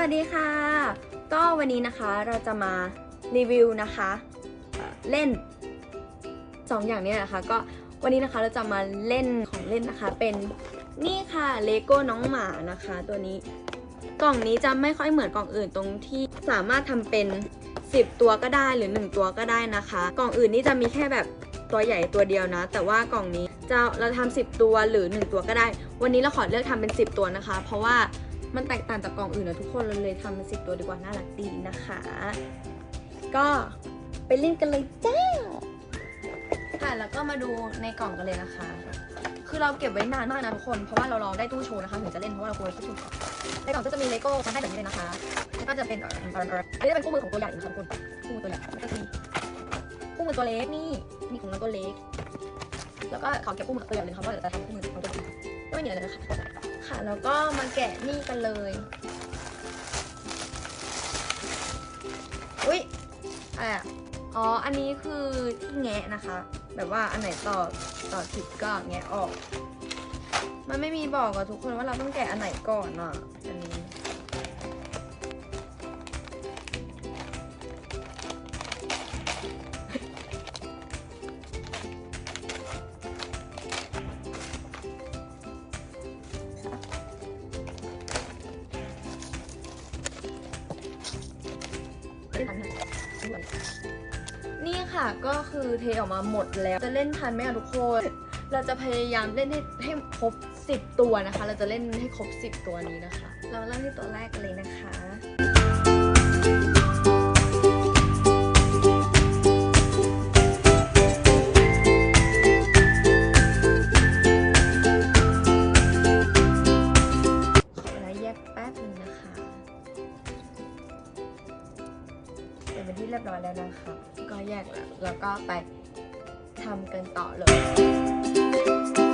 วัสดีค่ะ ก็วันนี้นะคะเราจะมารีวิวนะคะเล่น 2ออย่างเนี้นะคะ ก็วันนี้นะคะเราจะมาเล่นของเล่นนะคะ เป็นนี่ค่ะเลโก้น้องหมานะคะ ตัวนี้กล่องนี้จะไม่ค่อยเหมือนกล่องอื่นตรงที่สามารถทำเป็น 10 ตัวก็ได้หรือ 1 ตัวก็ได้นะคะ กล่องอื่นนี่จะมีแค่แบบตัวใหญ่ตัวเดียวนะ แต่ว่ากล่องนี้จะเราทำ10 ตัวหรือ 1 ตัวก็ได้ วันนี้เราขอเลือกทำเป็น 10 ตัวนะคะ เพราะว่า มันแตกต่างจากกล่องอื่นนะทุกคนเราเลยทำเป็น10ตัวดีกว่าน่ารักดีนะคะ ก็ไปเล่นกันเลยจ้าค่ะแล้วก็มาดูในกล่องกันเลยนะคะ คือเราเก็บไว้นานมากนะทุกคน เพราะว่าเรารอได้ตู้โชว์นะคะถึงจะเล่นเพราะว่าเรากลัวคิดถูกก่อในกล่องก็จะมีเลโก้มาให้แบบนี้เลยนะคะ แล้วก็จะเป็นเอ่อเอ่อเอ่ออันนี้จะเป็นคู่มือของตัวใหญ่นะคะทุกคนคู่มือตัวใหญ่แล้วก็จะมีคู่มือตัวเล็กนี่นี่ของน้องตัวเล็ก แล้วก็ขอเก็บคู่มือตัวใหญ่เลยนะคะเพราเดี๋ยวจะทำคู่มือของตัวเล็กก็ไม่มีอะไรเลยนะคะ ค่ะ แล้วก็มาแกะนี่กันเลย อุ้ยอะไรอะอ๋อ อันนี้คือที่แงะนะคะ แบบว่าอันไหนต่อต่อผิดก็แงะออก มันไม่มีบอกอะทุกคนว่าเราต้องแกะอันไหนก่อนอะอันนี้ นี่ค่ะก็คือเทออกมาหมดแล้ว จะเล่นทันไหมอะทุกคน เราจะพยายามเล่นให้ให้ครบ 10 ตัวนะคะ เราจะเล่นให้ครบ 10 ตัวนี้นะคะ เราเริ่มที่ตัวแรกเลยนะคะขอเวแยกแป๊บนึง เป็นที่เรียบร้อยแล้วนะคะ ก็แยกแล้ว แล้วก็ไปทำกันต่อเลย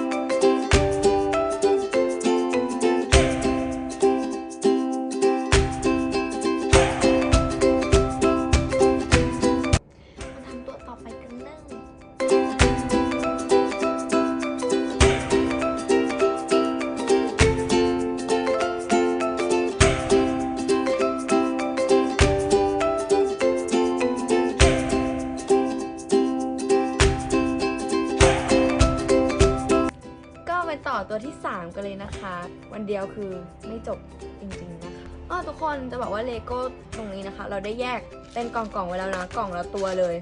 อตัวที่ 3 กันเลยนะคะ วันเดียวคือไม่จบจริงๆนะคะอ้อทุกคนจะบอกว่าเลโก้ตรงนี้นะคะ เราได้แยกเป็นกล่องๆไว้แล้วนะกล่องละตัวเลย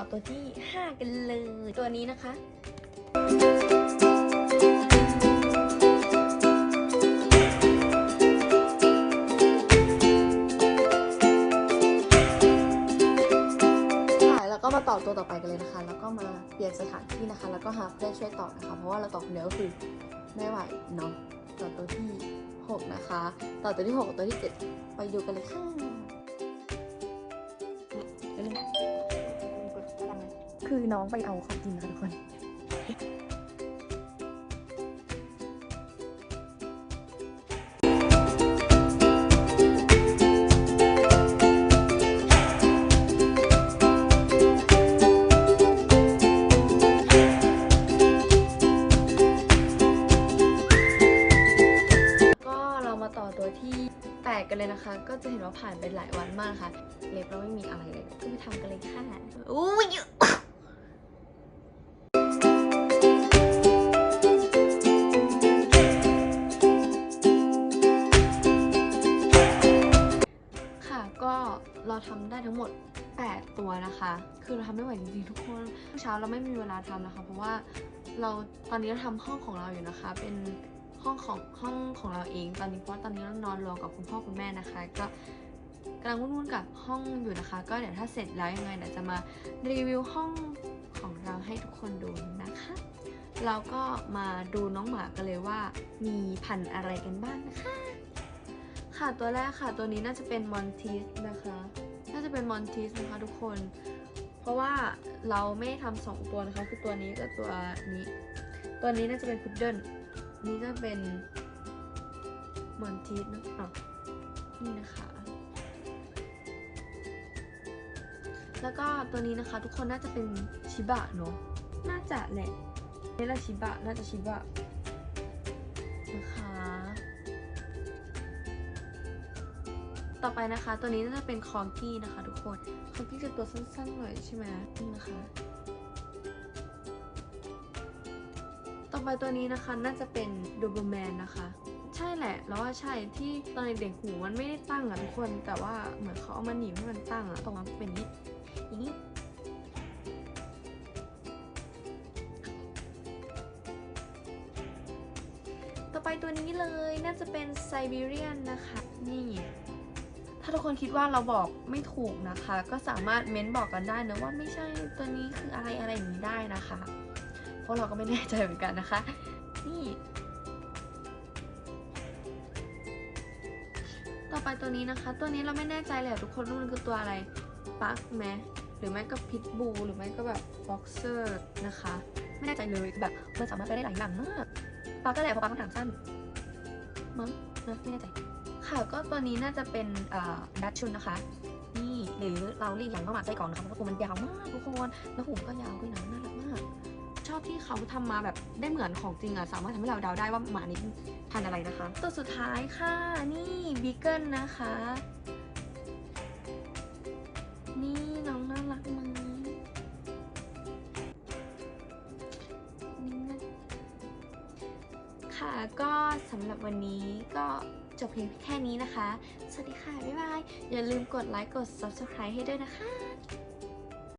อตัวที่ 5 กันเลย ตัวนี้นะคะค่ะแล้วก็มาต่อตัวต่อไปกันเลยนะคะ แล้วก็มาเปลี่ยนสถานที่นะคะ แล้วก็หาเพื่อนช่วยต่อนะคะ เพราะว่าเราต่อคนเดียวก็คือไม่ไหวเนาะต่อตัวที่ 6 นะคะ ต่อตัวที่6กตัวที่ 7 ไปดูกันเลยค่ะ คือน้องไปเอาของกินนะคะทุกคนก็เรามาต่อตัวที่8กันเลยนะคะ ก็จะเห็นว่าผ่านไปหลายวันมากค่ะ เล็บเราไม่มีอะไรเลย ก็ไปทำกันเลยค่ะอุ้ย เราทำได้ทั้งหมด 8 ตัวนะคะ คือเราทำไม่ไหวจริงๆทุกคนเช้าเราไม่มีเวลาทำนะคะ เพราะว่าเราตอนนี้เราทำห้องของเราอยู่นะคะ เป็นห้องของห้องของเราเอง ตอนนี้เพราะตอนนี้เรานอนรวมกับคุณพ่อคุณแม่นะคะ ก็กำลังวุ่นๆกับห้องอยู่นะคะ ก็เดี๋ยวถ้าเสร็จแล้วยังไงเดี๋ยวจะมารีวิวห้องของเราให้ทุกคนดูนะคะ เราก็มาดูน้องหมากันเลยว่า มีพันธุ์อะไรกันบ้างนะคะ ค่ะตัวแรกค่ะตัวนี้น่าจะเป็นมอนทิสนะคะ จะเป็นมอนทิสนะคะทุกคน เพราะว่าเราไม่ทำสองตัวนะคะคือตัวนี้กับตัวนี้ ตัวนี้น่าจะเป็นพุดเดิ้ลนี่จะเป็นมอนทิสนะอะนี่นะคะแล้วก็ตัวนี้นะคะทุกคนน่าจะเป็นชิบะเนอะน่าจะแหละนี่ละชิบะ น่าจะชิบะนะคะ อไปนะคะ ตัวนี้น่าจะเป็นคองกี้นะคะทุกคนคองกี้จะตัวสั้นๆหน่อยใช่ไหมนี่นะคะ ต่อไปตัวนี้นะคะน่าจะเป็นโดเบอร์แมนนะคะ ใช่แหละ แล้วว่าใช่ที่ตอนเด็กๆหูมันไม่ได้ตั้งอะทุกคน แต่ว่าเหมือนเขาเอามาหนีบให้มันตั้งอะตรงนั้นเป็นนี้อย่างนี้ต่อไปตัวนี้เลยน่าจะเป็นไซบีเรียนนะคะ นี่าทุกคนคิดว่าเราบอกไม่ถูกนะคะ ก็สามารถเม้นบอกกันได้นะว่าไม่ใช่ตัวนี้คืออะไรอะไรอย่างนี้ได้นะคะ เพราะเราก็ไม่แน่ใจเหมือนกันนะคะ นี่ต่อไปตัวนี้นะคะ ตัวนี้เราไม่แน่ใจเลยทุกคนว่ามันคือตัวอะไรปักไหมหรือไม่ก็พิทบูหรือไม่ก็แบบบ็อกเซอร์นะคะ ไม่แน่ใจเลยแบบมันสามารถไปได้หลายอย่างมากปักก็แหละเพราะปักมันถางสั้นมั้งนะไม่แน่ใจ ค่ะก็ตัวนี้น่าจะเป็นดัชชุนนะคะนี่หรือเราเรียกอย่างว่าหมาไส้กรอกนะคะเพราะว่าตัวมันยาวมากทุกคนแล้วหูมันก็ยาวด้วยนะน่ารักมาก ชอบที่เขาทำมาแบบได้เหมือนของจริงอะสามารถทำให้เราเดาได้ว่าหมานี้พันอะไรนะคะ ตัวสุดท้ายค่ะนี่บีเกิลนะคะ นี่น้องน่ารักมนี่นะค่ะก็สำหรับวันนี้ก็ จบเพียงแค่นี้นะคะ สวัสดีค่ะ บ๊ายบาย อย่าลืมกดไลค์ กด subscribe ให้ด้วยนะคะ